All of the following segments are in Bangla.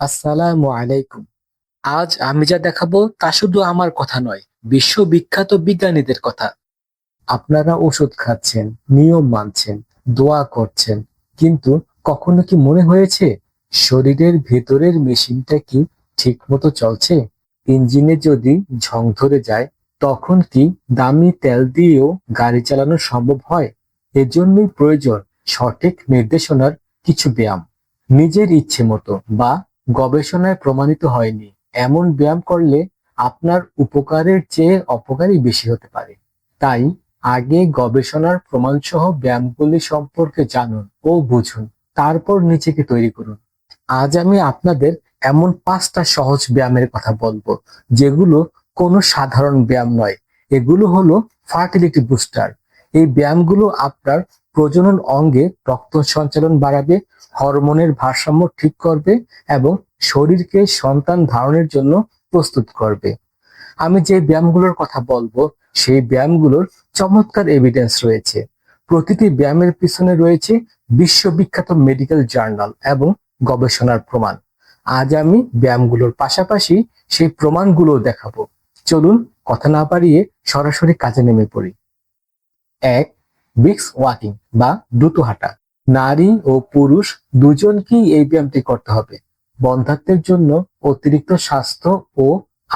আসসালামু আলাইকুম। আজ আমি যা দেখাবো তা শুধু আমার কথা নয়, বিশ্ববিখ্যাত বিজ্ঞানীদের কথা। আপনারা ওষুধ খাচ্ছেন, নিয়ম মানছেন, দোয়া করছেন, কিন্তু কখনো কি মনে হয়েছে শরীরের ভেতরের মেশিনটা কি ঠিক মতো চলছে? ইঞ্জিনে যদি ঝং ধরে যায়, তখন কি দামি তেল দিয়েও গাড়ি চালানো সম্ভব হয়? এজন্যই প্রয়োজন সঠিক নির্দেশনার কিছু ব্যায়াম। নিজের ইচ্ছে মতো বা গবেষণায় প্রমাণিত হয়নি। এমন ব্যায়াম করলে আপনার উপকারের চেয়ে অপকারই বেশি হতে পারে। তাই আগে গবেষণার প্রমাণসহ ব্যায়ামগুলি সম্পর্কে জানুন ও বুঝুন। তারপর নিজেকে তৈরি করুন। আজ আমি আপনাদের এমন পাঁচটা সহজ ব্যায়ামের কথা বলব, যেগুলো কোনো সাধারণ ব্যায়াম নয়। এগুলো হলো ফার্টিলিটি বুস্টার। এই ব্যায়ামগুলো আপনার প্রজনন অঙ্গে রক্ত সঞ্চালন বাড়াবে, হরমোনের ভারসাম্য ঠিক করবে এবং শরীরকে সন্তান ধারণের জন্য প্রস্তুত করবে। আমি যে ব্যায়ামগুলোর কথা বলব, সেই ব্যায়ামগুলোর চমৎকার এভিডেন্স রয়েছে। প্রতিটি ব্যায়ামের পিছনে রয়েছে বিশ্ববিখ্যাত মেডিকেল জার্নাল এবং গবেষণার প্রমাণ। আজ আমি ব্যায়ামগুলোর পাশাপাশি সেই প্রমাণগুলো দেখাবো। চলুন কথা না বাড়িয়ে সরাসরি কাজে নেমে পড়ি। এক ব্রিক্স ওয়াকিং বা দ্রুত হাঁটা। নারী ও পুরুষ দুজনকেই এই ব্যায়ামটি করতে হবে। বন্ধাত্বের জন্য অতিরিক্ত স্বাস্থ্য ও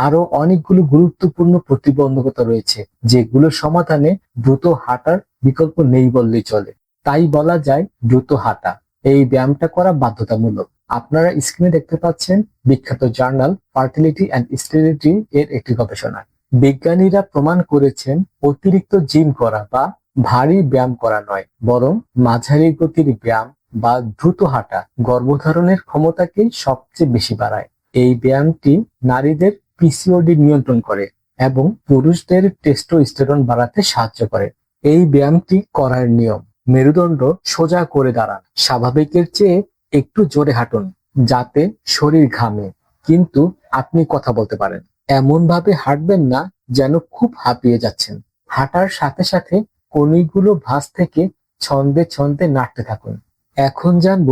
আরও অনেকগুলো গুরুত্বপূর্ণ প্রতিবন্ধকতা রয়েছে, যেগুলো সমাধানে দ্রুত হাঁটার বিকল্প নেই বললেই চলে। তাই বলা যায় দ্রুত হাঁটা। এই ব্যায়ামটা করা বাধ্যতামূলক। আপনারা স্ক্রিনে দেখতে পাচ্ছেন বিখ্যাত জার্নাল ফার্টিলিটি অ্যান্ড স্টেরিলিটি এর একটি গবেষণা। বিজ্ঞানীরা প্রমাণ করেছেন অতিরিক্ত জিম করা বা ভারী ব্যায়াম করা নয়, বরং মাঝারি গতির ব্যায়াম বা দ্রুত হাঁটা গর্ভধারণের ক্ষমতাকে সবচেয়ে বেশি বাড়ায়। এই ব্যায়ামটি নারীদের পিসিওডি নিয়ন্ত্রণ করে এবং পুরুষদের টেস্টোস্টেরন বাড়াতে সাহায্য করে। এই ব্যায়ামটি করার নিয়ম। মেরুদণ্ড সোজা করে দাঁড়ান। স্বাভাবিকের চেয়ে একটু জোরে হাঁটুন, যাতে শরীর ঘামে। কিন্তু আপনি কথা বলতে পারেন। এমন ভাবে হাঁটবেন না যেন খুব হাঁপিয়ে যাচ্ছেন। হাঁটার সাথে সাথে কণিগুলো ভাঁজ থেকে ছন্দে ছন্দে নাড়তে থাকুন। এখন জানব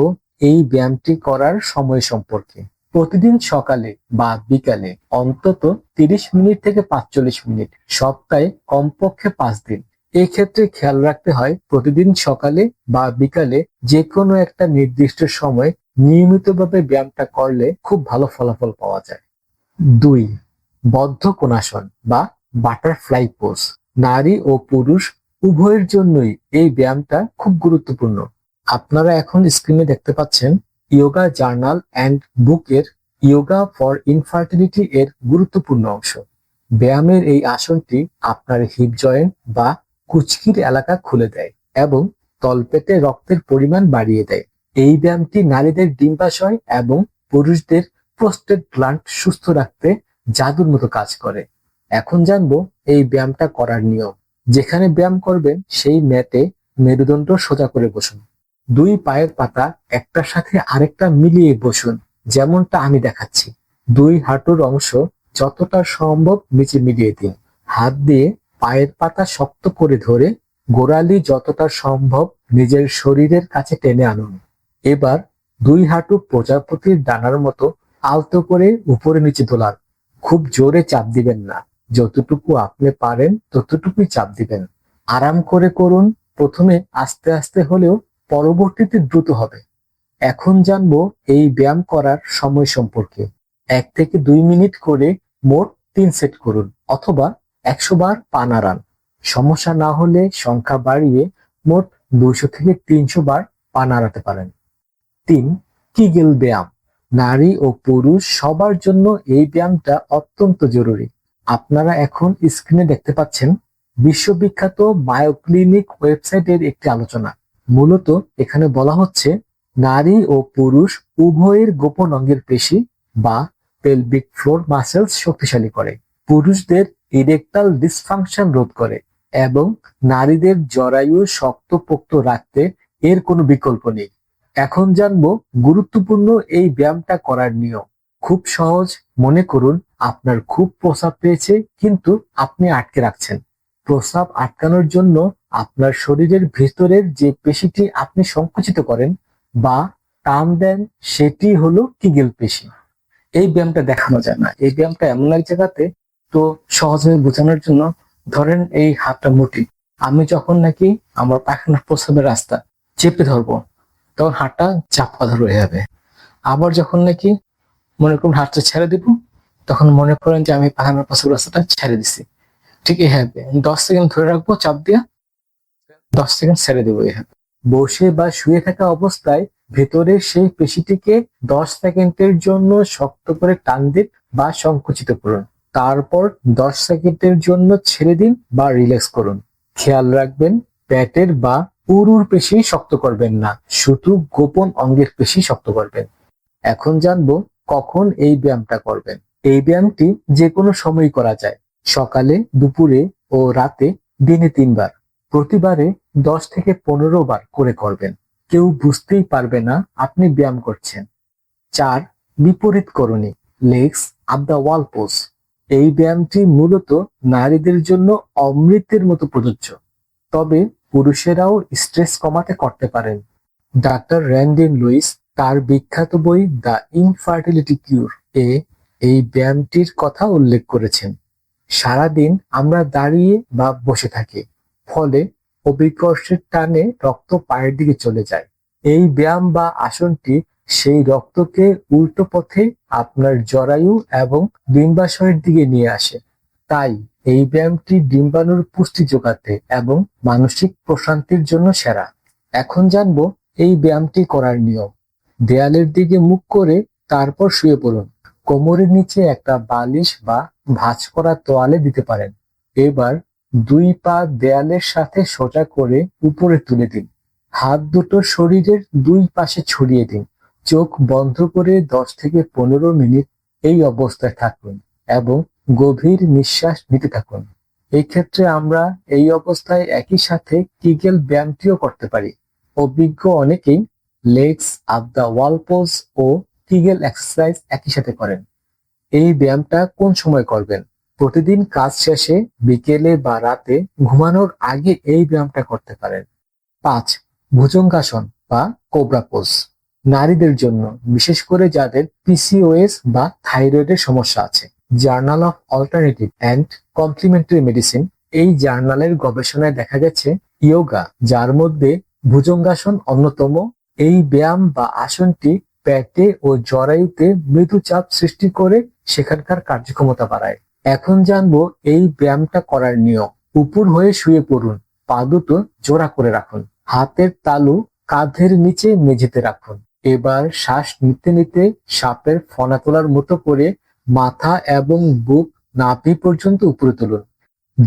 এই ব্যায়ামটি করার সময় সম্পর্কে। প্রতিদিন সকালে বা বিকালে অন্তত তিরিশ মিনিট থেকে পাঁচচল্লিশ মিনিট, সপ্তাহে কমপক্ষে পাঁচ দিন। এই ক্ষেত্রে খেয়াল রাখতে হয়, প্রতিদিন সকালে বা বিকালে যে কোনো একটা নির্দিষ্ট সময় নিয়মিতভাবে ব্যায়ামটা করলে খুব ভালো ফলাফল পাওয়া যায়। দুই, বদ্ধ কোণাসন বা বাটারফ্লাই পোজ। নারী ও পুরুষ উভয়ের জন্যই এই ব্যায়ামটা খুব গুরুত্বপূর্ণ। আপনারা এখন স্ক্রিনে দেখতে পাচ্ছেন ইয়োগা জার্নাল অ্যান্ড বুকের ইয়োগা ফর ইনফার্টিলিটি এর গুরুত্বপূর্ণ অংশ। ব্যায়ামের এই আসনটি আপনার হিপ জয়েন্ট বা কুচকির এলাকা খুলে দেয় এবং তলপেটে রক্তের পরিমাণ বাড়িয়ে দেয়। এই ব্যায়ামটি নারীদের ডিম্বাশয় এবং পুরুষদের প্রস্টেট গ্ল্যান্ড সুস্থ রাখতে জাদুর মতো কাজ করে। এখন জানব এই ব্যায়ামটা করার নিয়ম। যেখানে ব্যায়াম করবেন সেই ম্যাটে মেরুদণ্ড সোজা করে বসুন। দুই পায়ের পাতা একটার সাথে আরেকটা মিলিয়ে বসুন, যেমনটা আমি দেখাচ্ছি। দুই হাঁটুর অংশ যতটা সম্ভব নিচে মিলিয়ে দিন। হাত দিয়ে পায়ের পাতা শক্ত করে ধরে গোড়ালি যতটা সম্ভব নিজের শরীরের কাছে টেনে আনুন। এবার দুই হাঁটু প্রজাপতির ডানার মতো আলতো করে উপরে নিচে দোলান। খুব জোরে চাপ দিবেন না। যতটুকু আপনি পারেন, ততটুকুই চাপ দিবেন। আরাম করে করুন, প্রথমে আস্তে আস্তে হলেও পরবর্তীতে দ্রুত হবে। এখন জানব এই ব্যায়াম করার সময় সম্পর্কে। এক থেকে দুই মিনিট করে মোট তিন সেট করুন, অথবা একশো বার পা নাড়ান। সমস্যা না হলে সংখ্যা বাড়িয়ে মোট দুইশো থেকে তিনশো বার পা নাড়াতে পারেন। তিন, কিগেল ব্যায়াম। নারী ও পুরুষ সবার জন্য এই ব্যায়ামটা অত্যন্ত জরুরি। আপনারা এখন স্ক্রিনে দেখতে পাচ্ছেন বিশ্ববিখ্যাত বায়োক্লিনিক ওয়েবসাইটের একটি আলোচনা। মূলত এখানে বলা হচ্ছে, নারী ও পুরুষ উভয়ের গোপন অঙ্গের পেশি বা পেলভিক ফ্লোর মাসেলস শক্তিশালী করে। পুরুষদের ইরেকটাল ডিসফাংশন রোধ করে এবং নারীদের জরায়ু শক্তপোক্ত রাখতে এর কোনো বিকল্প নেই। এখন জানব, গুরুত্বপূর্ণ এই ব্যায়ামটা করার নিয়ম। খুব সহজ মনে করুন, আপনার খুব প্রস্রাব পেয়েছে, কিন্তু আপনি আটকে রাখছেন। প্রস্রাব আটকানোর জন্য আপনার শরীরের ভেতরের যে পেশিটি আপনি সংকুচিত করেন বা টান দেন, সেটি হলো কিগেল পেশি। এই ব্যায়ামটা দেখানো যায় না। এই ব্যায়ামটা এমন এক জায়গাতে তো সহজভাবে বোঝানোর জন্য ধরেন এই হাতটা মুঠি আমি যখন নাকি আমার পায়খানা প্রস্রাবের রাস্তা চেপে ধরবো, তখন হাতটা চাপা ধরে যাবে। আবার যখন নাকি মনে করুন হাতটা ছেড়ে দিব, তখন মনে করেন যে আমি পায়খানা প্রস্রাবের রাস্তাটা ছেড়ে দিছি। ঠিক এইভাবে দশ সেকেন্ড ধরে রাখব, চাপ দিয়া দশ সেকেন্ড ছেড়ে দেবো এইভাবে বসে বা শুয়ে থাকা অবস্থায় ভেতরে সেই পেশিটিকে দশ সেকেন্ডের জন্য শক্ত করে টান দিন বা সংকুচিত করুন। তারপর দশ সেকেন্ডের জন্য ছেড়ে দিন বা রিল্যাক্স করুন। খেয়াল রাখবেন পেটের বা উরুর পেশি শক্ত করবেন না, শুধু গোপন অঙ্গের পেশি শক্ত করবেন। এখন জানব কখন এই ব্যায়ামটা করবেন? এই ব্যায়ামটি যে কোনো সময় করা যায়। সকালে, দুপুরে ও রাতে দিনে তিনবার। প্রতিবারে দশ থেকে পনেরো বার করে করবেন। কেউ বুঝতেই পারবে না আপনি ব্যায়াম করছেন। চার, বিপরীত করণী legs up the wall pose এই ব্যায়ামটি মূলত নারীদের জন্য অমৃতের মতো প্রযোজ্য। তবে পুরুষেরাও স্ট্রেস কমাতে করতে পারেন। ডাক্তার র্যান্ডেন লুইস তার বিখ্যাত বই দ্য ইনফার্টিলিটি কিউর এ এই ব্যায়ামটির কথা উল্লেখ করেছেন। সারাদিন আমরা দাঁড়িয়ে বা বসে থাকি, ফলে অভিকর্ষের টানে রক্ত পায়ের দিকে চলে যায়। এই ব্যায়াম বা আসনটি সেই রক্তকে উল্টো পথে আপনার জরায়ু এবং ডিম্বাশয়ের দিকে নিয়ে আসে। তাই এই ব্যায়ামটি ডিম্বাণুর পুষ্টি যোগাতে এবং মানসিক প্রশান্তির জন্য সেরা। এখন জানব এই ব্যায়ামটি করার নিয়ম। দেয়ালের দিকে মুখ করে তারপর শুয়ে পড়ুন। কোমরের নিচে একটা বালিশ বা ভাঁজ করা তোয়ালে দিতে পারেন। এবার দুই পা দেয়ালের সাথে সোজা করে উপরে তুলে দিন। হাত দুটো শরীরের দুই পাশে ছড়িয়ে দিন। চোখ বন্ধ করে দশ থেকে পনেরো মিনিট এই অবস্থায় থাকুন এবং গভীর নিঃশ্বাস নিতে থাকুন। এই ক্ষেত্রে আমরা এই অবস্থায় একই সাথে কিগেল ব্যায়ামটিও করতে পারি। অভিজ্ঞ অনেকেই legs up the wall pose O Kegel exercise একই সাথে করেন। এই ব্যায়ামটা কোন সময় করবেন? প্রতিদিন কাজ শেষে, বিকেলে বা রাতে ঘুমানোর আগে এই ব্যায়ামটা করতে পারেন। পাঁচ, ভুজঙ্গাসন বা কোবরা পোজ। নারীদের জন্য, বিশেষ করে যাদের পিসিওএস বা থাইরয়েডের সমস্যা আছে। Journal of alternative and complementary medicine. এই জার্নালের গবেষণায় দেখা গেছে, ইয়োগা, যার মধ্যে ভুজঙ্গাসন অন্যতম এই ব্যায়াম বা আসনটি পেটে ও জরায়ুতে মৃদু চাপ সৃষ্টি করে সেখানকার কার্যক্ষমতা বাড়ায়। এখন জানব এই ব্যায়ামটা করার নিয়ম। উপর হয়ে শুয়ে পড়ুন, পা দুটো জোড়া করে রাখুন, হাতের তালু কাঁধের নিচে মেঝেতে রাখুন। এবার শ্বাস নিতে নিতে সাপের ফনা তোলার মতো করে মাথা এবং বুক নাভি পর্যন্ত উপরে তুলুন।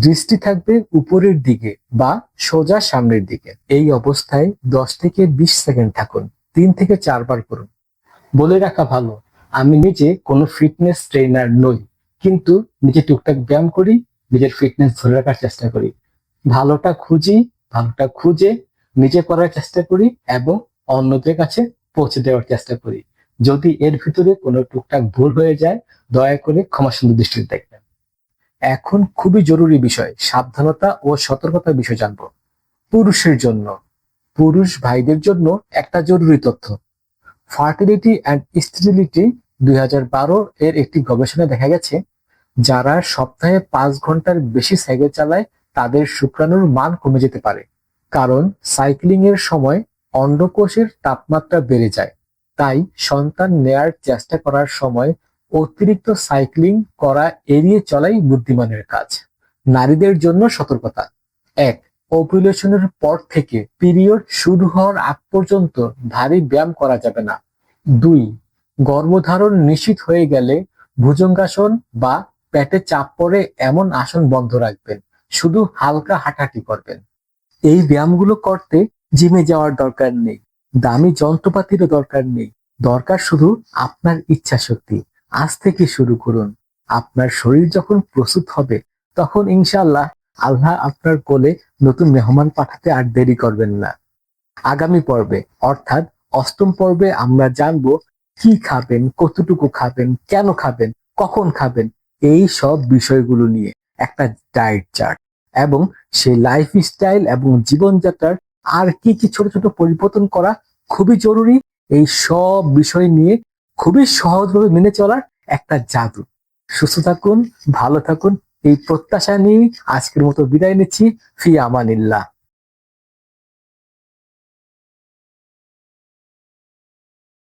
দৃষ্টি থাকবে উপরের দিকে বা সোজা সামনের দিকে। এই অবস্থায় দশ থেকে বিশ সেকেন্ড থাকুন, তিন থেকে চারবার করুন। বলে রাখা ভালো, আমি নিজে কোনো ফিটনেস ট্রেনার নই, কিন্তু নিজে টুকটাক ব্যায়াম করি, নিজের ফিটনেস ধরে রাখার চেষ্টা করি। ভালোটা খুঁজি, ভালোটা খুঁজে নিজে করার চেষ্টা করি এবং অন্যদের কাছে পৌঁছে দেওয়ার চেষ্টা করি। যদি এর ভিতরে কোনো টুকটাক ভুল হয়ে যায়, দয়া করে ক্ষমা সুন্দর দৃষ্টিতে দেখবেন। এখন খুবই জরুরি বিষয়, সাবধানতা ও সতর্কতার বিষয় জানব। পুরুষের জন্য, পুরুষ ভাইদের জন্য একটা জরুরি তথ্য। ফার্টিলিটি অ্যান্ড স্টেরিলিটি দুই এর একটি গবেষণায় দেখা গেছে, যারা সপ্তাহে পাঁচ ঘণ্টার বেশি সাইকেল চালায়, তাদের শুক্রাণুর মান কমে যেতে পারে। কারণ সাইক্লিং এর সময় অন্ডকোষের তাপমাত্রা বেড়ে যায়। তাই সন্তান নেয়ার চেষ্টা করার সময় অতিরিক্ত সাইক্লিং করা এড়িয়ে চলাই বুদ্ধিমানের কাজ। নারীদের জন্য সতর্কতা। এক ওপুলেশনের পর থেকে পিরিয়ড শুরু হওয়ার আগ পর্যন্ত ভারী ব্যায়াম করা যাবে না। দুই, গর্ভধারণ নিশ্চিত হয়ে গেলে ভুজঙ্গাসন বা পেটে চাপ পড়ে এমন আসন বন্ধ রাখবেন। শুধু হালকা হাঁটাহাঁটি করবেন। এই ব্যায়ামগুলো করতে জিমে যাওয়ার দরকার নেই। দামি যন্ত্রপাতিরও দরকার নেই। দরকার শুধু আপনার ইচ্ছা শক্তি আজ থেকে শুরু করুন। আপনার শরীর যখন প্রস্তুত হবে, তখন ইনশাল্লাহ আল্লাহ আপনার কোলে নতুন মেহমান পাঠাতে আর দেরি করবেন না। আগামী পর্বে, অর্থাৎ অষ্টম পর্বে আমরা জানব কি খাবেন, কতটুকু খাবেন, কেন খাবেন, কখন খাবেন, এই সব বিষয়গুলো নিয়ে একটা ডায়েট চার্ট এবং সেই লাইফ স্টাইল এবং জীবনযাত্রার আর কি কি ছোট ছোট পরিবর্তন করা খুবই জরুরি, এই সব বিষয় নিয়ে খুবই সহজভাবে মেনে চলার একটা জাদু। সুস্থ থাকুন, ভালো থাকুন, এই প্রত্যাশা নিয়ে আজকের মতো বিদায় নিচ্ছি। ফি আমানিল্লাহ।